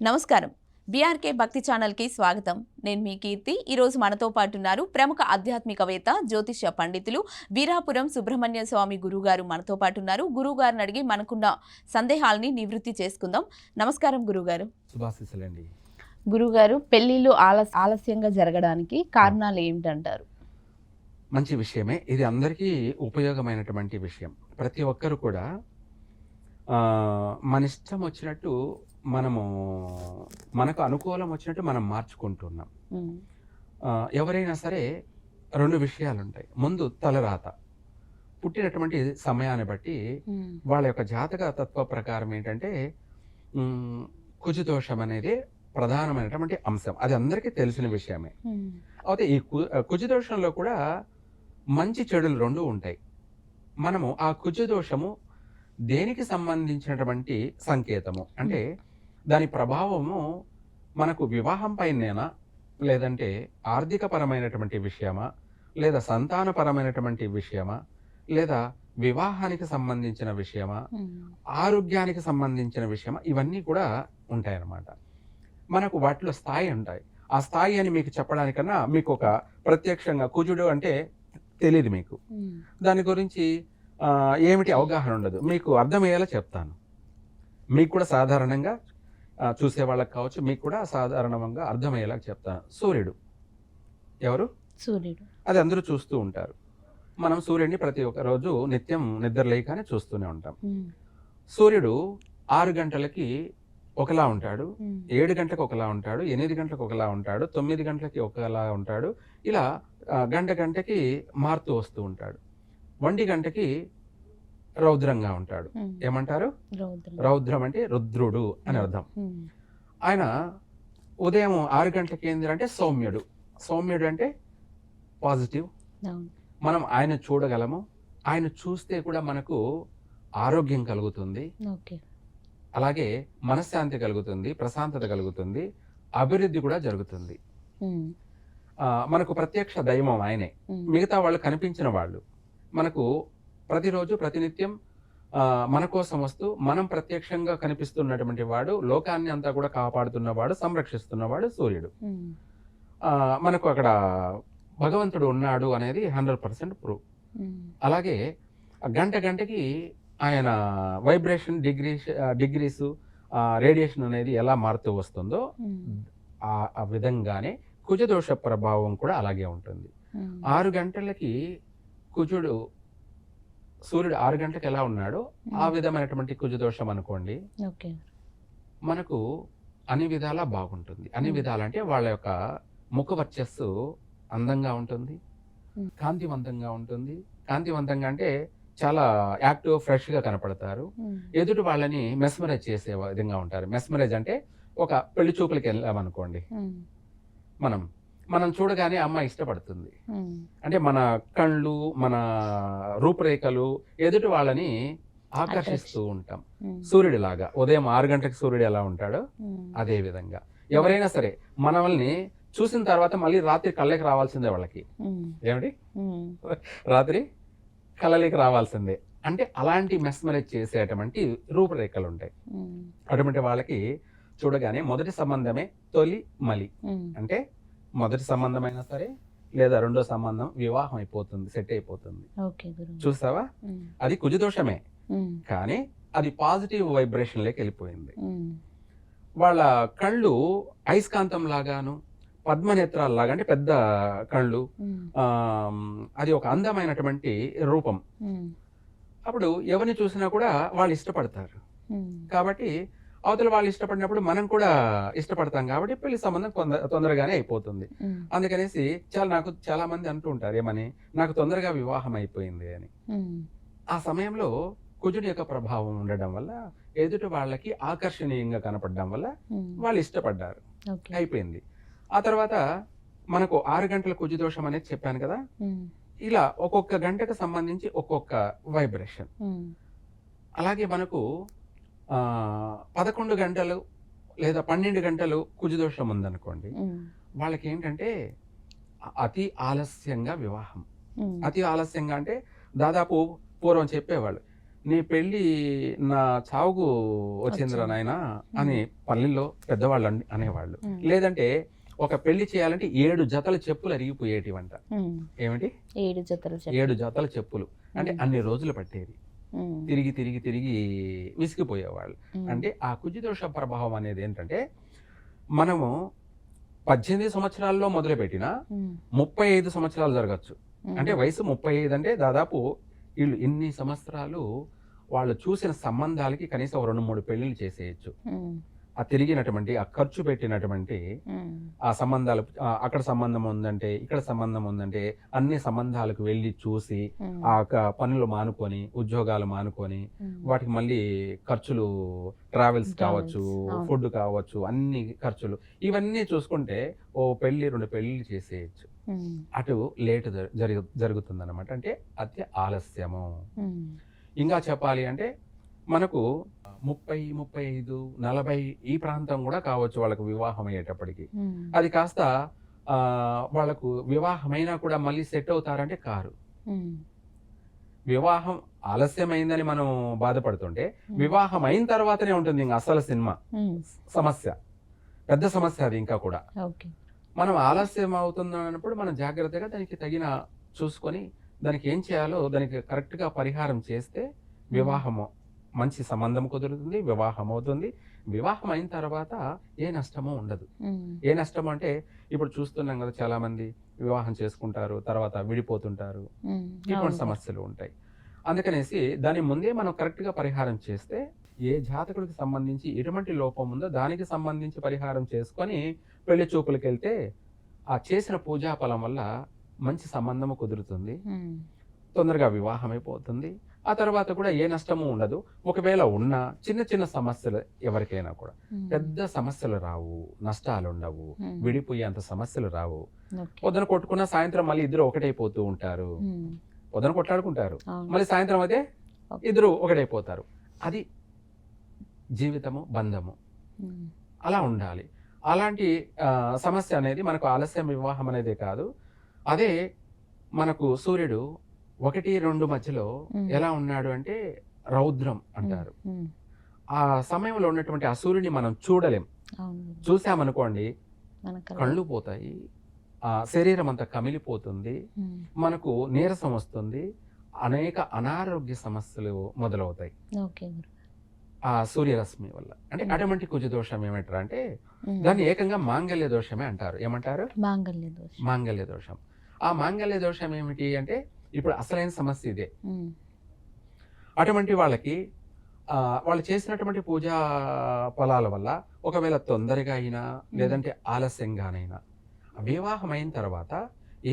నమస్కారం. బీఆర్కే భక్తి ఛానల్కి స్వాగతం. నేను మీ కీర్తి. ఈరోజు మనతో పాటు ఉన్నారు ప్రముఖ ఆధ్యాత్మికవేత్త జ్యోతిష్య పండితులు వీరాపురం సుబ్రహ్మణ్య స్వామి గురుగారు మనతో పాటు ఉన్నారు. గురుగారిని అడిగి మనకున్న సందేహాలని నివృత్తి చేసుకుందాం. నమస్కారం గురుగారు. గురుగారు పెళ్ళిళ్ళు ఆలస్ ఆలస్యంగా జరగడానికి కారణాలు ఏమిటంటారు? మంచి విషయమే. ఇది అందరికీ ఉపయోగమైనటువంటి విషయం. ప్రతి ఒక్కరు కూడా మన ఇష్టం వచ్చినట్టు మనము మనకు అనుకూలం వచ్చినట్టు మనం మార్చుకుంటున్నాం. ఎవరైనా సరే రెండు విషయాలు ఉంటాయి ముందు తలరాత. పుట్టినటువంటి సమయాన్ని బట్టి వాళ్ళ యొక్క జాతక తత్వ ప్రకారం ఏంటంటే కుజదోషం అనేది ప్రధానమైనటువంటి అంశం. అది అందరికీ తెలిసిన విషయమే. అయితే ఈ కుజదోషంలో కూడా మంచి చెడులు రెండు ఉంటాయి. మనము ఆ కుజదోషము దేనికి సంబంధించినటువంటి సంకేతము? అంటే దాని ప్రభావము మనకు వివాహం పైనేనా? లేదంటే ఆర్థిక పరమైనటువంటి విషయమా? లేదా సంతానపరమైనటువంటి విషయమా? లేదా వివాహానికి సంబంధించిన విషయమా? ఆరోగ్యానికి సంబంధించిన విషయం ఇవన్నీ కూడా ఉంటాయన్నమాట. మనకు వాటిలో స్థాయి ఉంటాయి. ఆ స్థాయి అని మీకు చెప్పడానికన్నా మీకు ఒక ప్రత్యక్షంగా కుజుడు అంటే తెలియదు మీకు. దాని గురించి ఏమిటి అవగాహన ఉండదు. మీకు అర్థమయ్యేలా చెప్తాను. మీకు కూడా సాధారణంగా చూసే వాళ్ళకి కావచ్చు. మీకు కూడా సాధారణంగా అర్థమయ్యేలా చెప్తాను సూర్యుడు. ఎవరు? సూర్యుడు. అది అందరూ చూస్తూ ఉంటారు. మనం సూర్యుడిని ప్రతి ఒక్క రోజు నిత్యం నిద్ర లేకనే చూస్తూనే ఉంటాం. సూర్యుడు ఆరు గంటలకి ఒకలా ఉంటాడు. ఏడు గంటలకు ఒకలా ఉంటాడు. ఎనిమిది గంటలకు ఒకలా ఉంటాడు. తొమ్మిది గంటలకి ఒకలా ఉంటాడు. ఇలా గంట గంటకి మారుతూ వస్తూ ఉంటాడు. ఒంటి గంటకి రౌద్రంగా ఉంటాడు. ఏమంటారు? రౌద్రం. అంటే రుద్రుడు అని అర్థం. ఆయన ఉదయం ఆరు గంటలకి ఏంది అంటే సౌమ్యుడు. సౌమ్యుడు అంటే పాజిటివ్. మనం ఆయన చూడగలము. ఆయన చూస్తే కూడా మనకు ఆరోగ్యం కలుగుతుంది. ఓకే. అలాగే మనశ్శాంతి కలుగుతుంది ప్రశాంతత కలుగుతుంది అభివృద్ధి కూడా జరుగుతుంది. మనకు ప్రత్యక్ష దైవం ఆయనే. మిగతా వాళ్ళు కనిపించిన వాళ్ళు. మనకు ప్రతిరోజు ప్రతినిత్యం మన కోసం వస్తూ మనం ప్రత్యక్షంగా కనిపిస్తున్నటువంటి వాడు లోకాన్ని అంతా కూడా కాపాడుతున్నవాడు సంరక్షిస్తున్నవాడు సూర్యుడు. మనకు అక్కడ భగవంతుడు ఉన్నాడు అనేది హండ్రెడ్ పర్సెంట్ ప్రూవ్ ఉమ్, అలాగే గంట గంటకి ఆయన వైబ్రేషన్ డిగ్రీ డిగ్రీస్ రేడియేషన్ అనేది ఎలా మారుతూ వస్తుందో ఆ విధంగానే కుజదోష ప్రభావం కూడా అలాగే ఉంటుంది. ఆరు గంటలకి కుజుడు సూర్యుడు ఆరు గంటలకు ఎలా ఉన్నాడో ఆ విధమైనటువంటి కుజదోషం అనుకోండి. ఓకే. మనకు అన్ని విధాలా బాగుంటుంది. అన్ని. విధాలంటే వాళ్ళ యొక్క ముఖ వర్చస్సు అందంగా ఉంటుంది. కాంతివంతంగా ఉంటుంది. కాంతివంతంగా అంటే చాలా యాక్టివ్ ఫ్రెష్గా కనపడతారు ఎదుటి వాళ్ళని మెస్మరైజ్ చేసే విధంగా ఉంటారు. మెస్మరైజ్ అంటే ఒక పెళ్ళి చూపులకి వెళ్ళామనుకోండి. మనం మనం చూడగానే అమ్మాయి ఇష్టపడుతుంది. అంటే మన కళ్ళు మన రూపురేఖలు ఎదుటి వాళ్ళని ఆకర్షిస్తూ ఉంటాం. ఉమ్, సూర్యుడిలాగా. ఉదయం ఆరు గంటలకు సూర్యుడు ఎలా ఉంటాడో అదే విధంగా. ఎవరైనా సరే మనల్ని చూసిన తర్వాత మళ్ళీ రాత్రి కళ్ళకి రావాల్సిందే వాళ్ళకి. ఏమిటి? రాత్రి కళ్ళకి రావాల్సిందే. అంటే అలాంటి మెస్మరైజ్ చేసేటువంటి రూపురేఖలు ఉంటాయి అటువంటి వాళ్ళకి చూడగానే మొదటి సంబంధమే తొలి మలి. అంటే మొదటి సంబంధమైనా సరే లేదా రెండో సంబంధం వివాహం అయిపోతుంది సెట్ అయిపోతుంది. చూసావా? ఉమ్, అది కుజదోషమే కానీ అది పాజిటివ్ వైబ్రేషన్లోకి వెళ్ళిపోయింది. ఉమ్, వాళ్ళ కళ్ళు అయస్కాంతం లాగాను పద్మనేత్రాలు లాగా అంటే పెద్ద కళ్ళు అది ఒక అందమైనటువంటి రూపం. అప్పుడు ఎవరిని చూసినా కూడా వాళ్ళు ఇష్టపడతారు. కాబట్టి అవతల వాళ్ళు ఇష్టపడినప్పుడు మనం కూడా ఇష్టపడతాం కాబట్టి పెళ్ళి సంబంధం తొందరగానే అయిపోతుంది. అందుకనేసి చాలా నాకు చాలా మంది అంటూ ఉంటారు ఏమని? నాకు తొందరగా వివాహం అయిపోయింది అని. ఆ సమయంలో కుజుడి యొక్క ప్రభావం ఉండడం వల్ల ఎదుటి వాళ్ళకి ఆకర్షణీయంగా కనపడడం వల్ల వాళ్ళు ఇష్టపడ్డారు. అయిపోయింది. ఆ తర్వాత మనకు ఆరు గంటల కుజు దోషం అనేది చెప్పాను కదా? ఇలా ఒక్కొక్క గంటకు సంబంధించి ఒక్కొక్క వైబ్రేషన్. అలాగే మనకు పదకొండు గంటలు లేదా పన్నెండు గంటలు కుజు దోషం ఉందనుకోండి వాళ్ళకి ఏంటంటే అతి ఆలస్యంగా వివాహం అతి ఆలస్యంగా అంటే దాదాపు పూర్వం చెప్పేవాళ్ళు నీ పెళ్ళి నా చావుకు వచ్చిందిరా వచ్చింది. నాయన అని పల్లెల్లో పెద్దవాళ్ళు అన్- అనేవాళ్ళు. లేదంటే ఒక పెళ్ళి చేయాలంటే ఏడు జతల చెప్పులు అరిగిపోయేటివంట. ఏమిటి ఏడు జతలు. ఏడు జతల చెప్పులు అంటే. అన్ని రోజులు పట్టేది. తిరిగి తిరిగి తిరిగి విసిగిపోయేవాళ్ళు. అంటే ఆ కుజిదోష ప్రభావం అనేది ఏంటంటే మనము పద్దెనిమిది సంవత్సరాల్లో మొదలుపెట్టిన. ముప్పై ఐదు సంవత్సరాలు జరగచ్చు. అంటే వయసు ముప్పై ఐదు అంటే దాదాపు వీళ్ళు ఇన్ని సంవత్సరాలు వాళ్ళు చూసిన సంబంధాలకి కనీసం రెండు మూడు పెళ్ళిళ్ళు చేసేయచ్చు. ఆ తిరిగినటువంటి ఆ ఖర్చు పెట్టినటువంటి. ఆ సంబంధాలు అక్కడ సంబంధం ఉందంటే ఇక్కడ సంబంధం ఉందంటే అన్ని సంబంధాలకు వెళ్ళి చూసి. ఆ యొక్క పనులు మానుకొని ఉద్యోగాలు మానుకొని. వాటికి మళ్ళీ ఖర్చులు ట్రావెల్స్ కావచ్చు. ఫుడ్ కావచ్చు అన్ని ఖర్చులు ఇవన్నీ చూసుకుంటే ఓ పెళ్ళి రెండు పెళ్ళి చేసేయచ్చు. అటు లేట్ జరుగు జరుగుతుంది అనమాట అంటే అతి ఆలస్యము. ఇంకా చెప్పాలి అంటే మనకు ముప్పై ముప్పై ఐదు నలభై ఈ ప్రాంతం కూడా కావచ్చు వాళ్ళకు వివాహం అయ్యేటప్పటికి. అది కాస్త ఆ, వాళ్ళకు వివాహమైనా కూడా మళ్ళీ సెట్ అవుతారంటే కారు. వివాహం ఆలస్యమైందని మనం బాధపడుతుంటే. వివాహం అయిన తర్వాతనే ఉంటుంది ఇంకా అసలు సినిమా. సమస్య పెద్ద సమస్య అది ఇంకా కూడా మనం ఆలస్యం అవుతుంది అన్నప్పుడు మనం జాగ్రత్తగా దానికి తగిన చూసుకొని దానికి ఏం చేయాలో దానికి కరెక్ట్గా పరిహారం చేస్తే వివాహము మంచి సంబంధం కుదురుతుంది వివాహం అవుతుంది వివాహం అయిన తర్వాత ఏ నష్టమూ ఉండదు. ఏ నష్టం అంటే ఇప్పుడు చూస్తున్నాం కదా చాలా మంది వివాహం చేసుకుంటారు తర్వాత విడిపోతుంటారు. ఇటువంటి. సమస్యలు ఉంటాయి అందుకనేసి దాని ముందే మనం కరెక్ట్గా పరిహారం చేస్తే ఏ జాతకుడికి సంబంధించి ఎటువంటి లోపం ఉందో దానికి సంబంధించి పరిహారం చేసుకొని పెళ్ళి చూపులకు వెళ్తే ఆ చేసిన పూజా ఫలం వల్ల మంచి సంబంధము కుదురుతుంది. తొందరగా వివాహం అయిపోతుంది ఆ తర్వాత కూడా ఏ నష్టము ఉండదు ఒకవేళ ఉన్నా చిన్న చిన్న సమస్యలు ఎవరికైనా కూడా. పెద్ద సమస్యలు రావు నష్టాలు ఉండవు. విడిపోయేంత సమస్యలు రావు. పొద్దున కొట్టుకున్న సాయంత్రం మళ్ళీ ఇద్దరు ఒకటైపోతూ ఉంటారు. పొద్దున కొట్లాడుకుంటారు. మళ్ళీ సాయంత్రం అయితే. ఇద్దరు ఒకటైపోతారు అది జీవితము బంధము. అలా ఉండాలి అలాంటి సమస్య అనేది మనకు ఆలస్యం వివాహం అనేది కాదు అదే మనకు సూర్యుడు ఒకటి రెండు మధ్యలో. ఎలా ఉన్నాడు అంటే రౌద్రం అంటారు. ఆ సమయంలో ఉన్నటువంటి ఆ సూర్యుని మనం చూడలేం. చూసామనుకోండి మనకు కళ్ళు పోతాయి ఆ శరీరం అంతా కమిలిపోతుంది. మనకు నీరసం వస్తుంది అనేక అనారోగ్య సమస్యలు మొదలవుతాయి. ఆ సూర్యరశ్మి వల్ల. అంటే అటువంటి కుజ దోషం ఏమంటారు అంటే. దాన్ని ఏకంగా మాంగళ్య దోషమే అంటారు. ఏమంటారు? మాంగళ్య దోషం. మాంగళ్య దోషం. ఆ మాంగళ్య దోషం ఏమిటి అంటే ఇప్పుడు అసలైన సమస్య ఇదే. అటువంటి వాళ్ళకి వాళ్ళు చేసినటువంటి పూజా ఫలాల వల్ల ఒకవేళ తొందరగా అయినా లేదంటే ఆలస్యంగానైనా వివాహం అయిన తర్వాత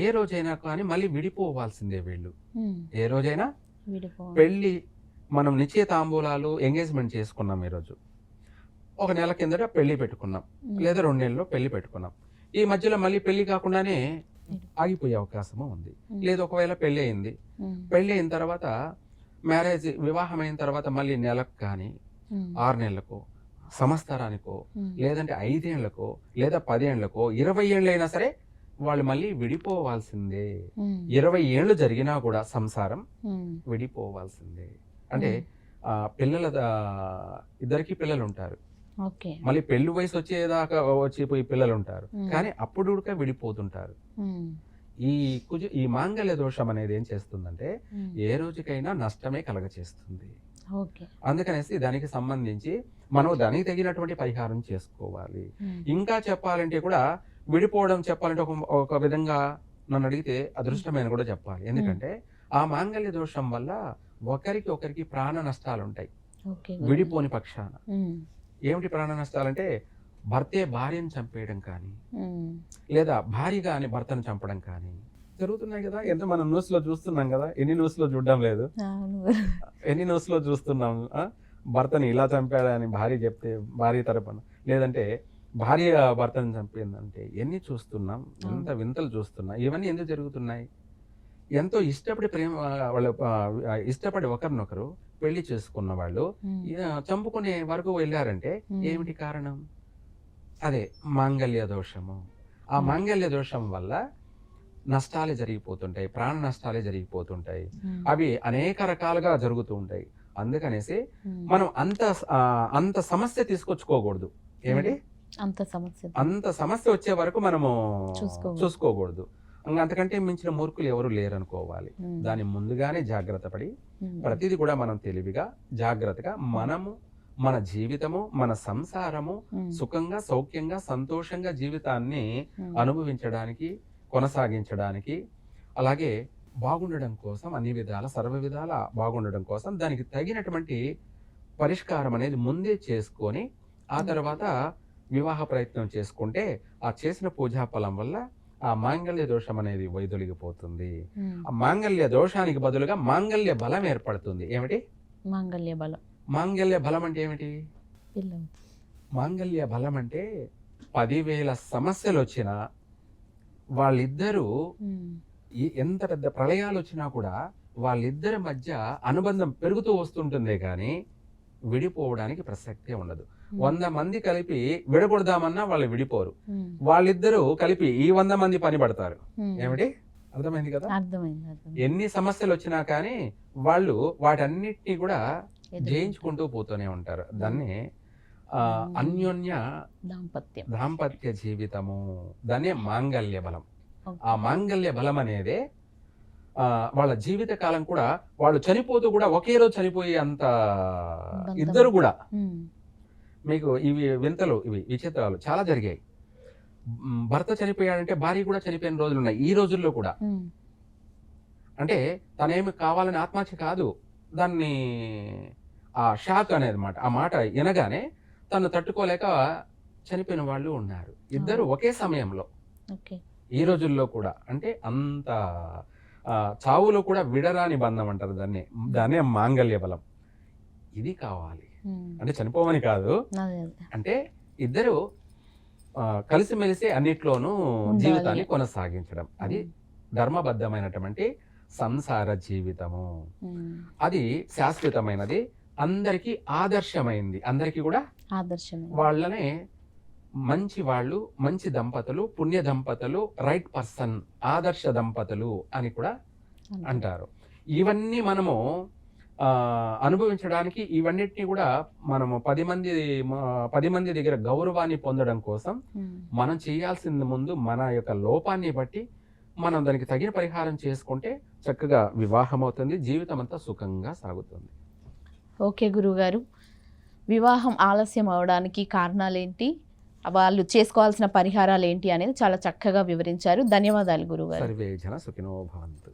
ఏ రోజైనా కానీ మళ్ళీ విడిపోవాల్సిందే వీళ్ళు. ఏ రోజైనా పెళ్ళి మనం నిశ్చయ తాంబూలాలు ఎంగేజ్మెంట్ చేసుకున్నాం ఈరోజు. ఒక నెల కిందట పెళ్ళి పెట్టుకున్నాం. లేదా రెండు నెలల్లో పెళ్ళి పెట్టుకున్నాం. ఈ మధ్యలో మళ్ళీ పెళ్ళి కాకుండానే ఆగిపోయే అవకాశము ఉంది. లేదు ఒకవేళ పెళ్ళి అయింది. పెళ్ళి అయిన తర్వాత మ్యారేజ్ వివాహం అయిన తర్వాత మళ్ళీ నెలకు కానీ. ఆరు నెలలకో సంవత్సరానికో. లేదంటే ఐదేళ్ళకో లేదా పదేళ్ళకో ఇరవై ఏళ్ళైనా సరే వాళ్ళు మళ్ళీ విడిపోవాల్సిందే. ఇరవై ఏళ్ళు జరిగినా కూడా సంసారం. విడిపోవాల్సిందే అంటే పిల్లల ఇద్దరికి పిల్లలు ఉంటారు మళ్ళీ పెళ్ళి వయసు వచ్చేదాకా వచ్చిపోయి పిల్లలు ఉంటారు. కానీ అప్పుడు కూడా విడిపోతుంటారు. ఈ కుజ ఈ మాంగళ్య దోషం అనేది ఏం చేస్తుందంటే. ఏ రోజుకైనా నష్టమే కలగచేస్తుంది అందుకనేసి దానికి సంబంధించి మనం దానికి తగినటువంటి పరిహారం చేసుకోవాలి. ఇంకా చెప్పాలంటే కూడా విడిపోవడం చెప్పాలంటే ఒక ఒక విధంగా నన్ను అడిగితే అదృష్టమైన కూడా చెప్పాలి ఎందుకంటే ఆ మాంగళ్య దోషం వల్ల ఒకరికి ఒకరికి ప్రాణ నష్టాలు ఉంటాయి. విడిపోని పక్షాన. ఏమిటి ప్రాణ నష్టాలంటే భర్తే భార్యను చంపేయడం కానీ. లేదా భార్య కానీ భర్తను చంపడం కానీ జరుగుతున్నాయి కదా ఎంత మనం న్యూస్లో చూస్తున్నాం కదా ఎన్ని న్యూస్లో చూడడం లేదు. ఎన్ని న్యూస్లో చూస్తున్నాం? భర్తని ఇలా చంపాడని భార్య చెప్తే భార్య తరపున లేదంటే భార్య భర్తను చంపిందంటే ఎన్ని చూస్తున్నాం ఎంత వింతలు చూస్తున్నాం ఇవన్నీ ఎందుకు జరుగుతున్నాయి ఎంతో ఇష్టపడి ప్రేమ వాళ్ళ ఇష్టపడి ఒకరినొకరు పెళ్ళి చేసుకున్న వాళ్ళు చంపుకునే వరకు వెళ్ళారంటే. ఏమిటి కారణం అదే మాంగళ్య దోషము ఆ ఉమ్. మాంగళ్య దోషం వల్ల నష్టాలే జరిగిపోతుంటాయి ప్రాణ నష్టాలే జరిగిపోతుంటాయి. అవి అనేక రకాలుగా జరుగుతూ ఉంటాయి అందుకనేసి. మనం అంత అంత సమస్య తీసుకొచ్చుకోకూడదు ఏమిటి అంత సమస్య అంత సమస్య వచ్చే వరకు మనము చూసుకోకూడదు. అంతకంటే మించిన మూర్ఖులు ఎవరు లేరనుకోవాలి. దాని ముందుగానే జాగ్రత్త పడి. ప్రతిదీ కూడా మనం తెలివిగా జాగ్రత్తగా మనము మన జీవితము మన సంసారము. సుఖంగా సౌఖ్యంగా సంతోషంగా జీవితాన్ని. అనుభవించడానికి కొనసాగించడానికి అలాగే బాగుండడం కోసం అన్ని విధాల సర్వ విధాల బాగుండడం కోసం దానికి తగినటువంటి పరిష్కారం అనేది ముందే చేసుకొని ఆ. తర్వాత వివాహ ప్రయత్నం చేసుకుంటే ఆ చేసిన పూజా ఫలం వల్ల ఆ మాంగళ్య దోషం అనేది వైదొలిగిపోతుంది. ఆ మాంగళ్య దోషానికి బదులుగా మాంగళ్య బలం ఏర్పడుతుంది. ఏమిటి? మాంగళ్య బలం. మాంగళ్య బలం అంటే ఏమిటి? మాంగళ్య బలం అంటే పదివేల సమస్యలు వచ్చినా వాళ్ళిద్దరూ ఎంత పెద్ద ప్రళయాలు వచ్చినా కూడా వాళ్ళిద్దరి మధ్య అనుబంధం పెరుగుతూ వస్తుంటుందే కానీ విడిపోవడానికి ప్రసక్తే ఉండదు. వంద మంది కలిపి విడగొడదామన్నా వాళ్ళు విడిపోరు. వాళ్ళిద్దరూ కలిపి ఈ వంద మంది పని పడతారు. ఏమిటి? అర్థమైంది కదా? ఎన్ని సమస్యలు వచ్చినా కానీ వాళ్ళు వాటన్నిటినీ కూడా జయించుకుంటూ పోతూనే ఉంటారు. దాన్ని. అన్యోన్య దాంపత్యం. దాంపత్య జీవితము. దాన్నే మాంగళ్య బలం. ఆ మాంగళ్య బలం అనేదే వాళ్ళ జీవిత కాలం కూడా వాళ్ళు చనిపోతూ కూడా ఒకే రోజు చనిపోయే అంత. ఇద్దరు కూడా. మీకు ఇవి వింతలు ఇవి విచిత్రాలు చాలా జరిగాయి. భర్త చనిపోయాడంటే భార్య కూడా చనిపోయిన రోజులు ఉన్నాయి ఈ రోజుల్లో కూడా. అంటే తనేమి కావాలని ఆత్మహత్య కాదు దాన్ని ఆ షాక్ అనేది మాట ఆ మాట వినగానే తను తట్టుకోలేక చనిపోయిన వాళ్ళు ఉన్నారు. ఇద్దరు ఒకే సమయంలో. ఈ రోజుల్లో కూడా. అంటే అంత చావులో కూడా విడరాని బంధం అంటారు దాన్ని. దాన్నే మాంగళ్య బలం. ఇది కావాలి. ఉమ్. అంటే చనిపోవని కాదు. అంటే ఇద్దరు కలిసిమెలిసి అన్నిట్లోనూ. జీవితాన్ని కొనసాగించడం. అది ఉమ్. ధర్మబద్ధమైనటువంటి సంసార జీవితము. ఉమ్. అది శాశ్వతమైనది. అందరికీ ఆదర్శమైంది. అందరికీ కూడా వాళ్ళనే మంచి వాళ్ళు మంచి దంపతులు పుణ్య దంపతులు రైట్ పర్సన్ ఆదర్శ దంపతులు అని కూడా అంటారు. ఇవన్నీ మనము అనుభవించడానికి ఇవన్నిటిని కూడా మనము పది మంది పది మంది దగ్గర గౌరవాన్ని పొందడం కోసం. మనం చేయాల్సింది ముందు మన యొక్క లోపాన్ని బట్టి మనం దానికి తగిన పరిహారం చేసుకుంటే చక్కగా వివాహం అవుతుంది జీవితం అంతా సుఖంగా సాగుతుంది. ఓకే గురువుగారు వివాహం ఆలస్యం అవడానికి కారణాలేంటి? వాళ్ళు చేసుకోవాల్సిన పరిహారాలు ఏంటి అనేది చాలా చక్కగా వివరించారు. ధన్యవాదాలు గురువుగారు సర్వే జన సుఖినో భవంతు.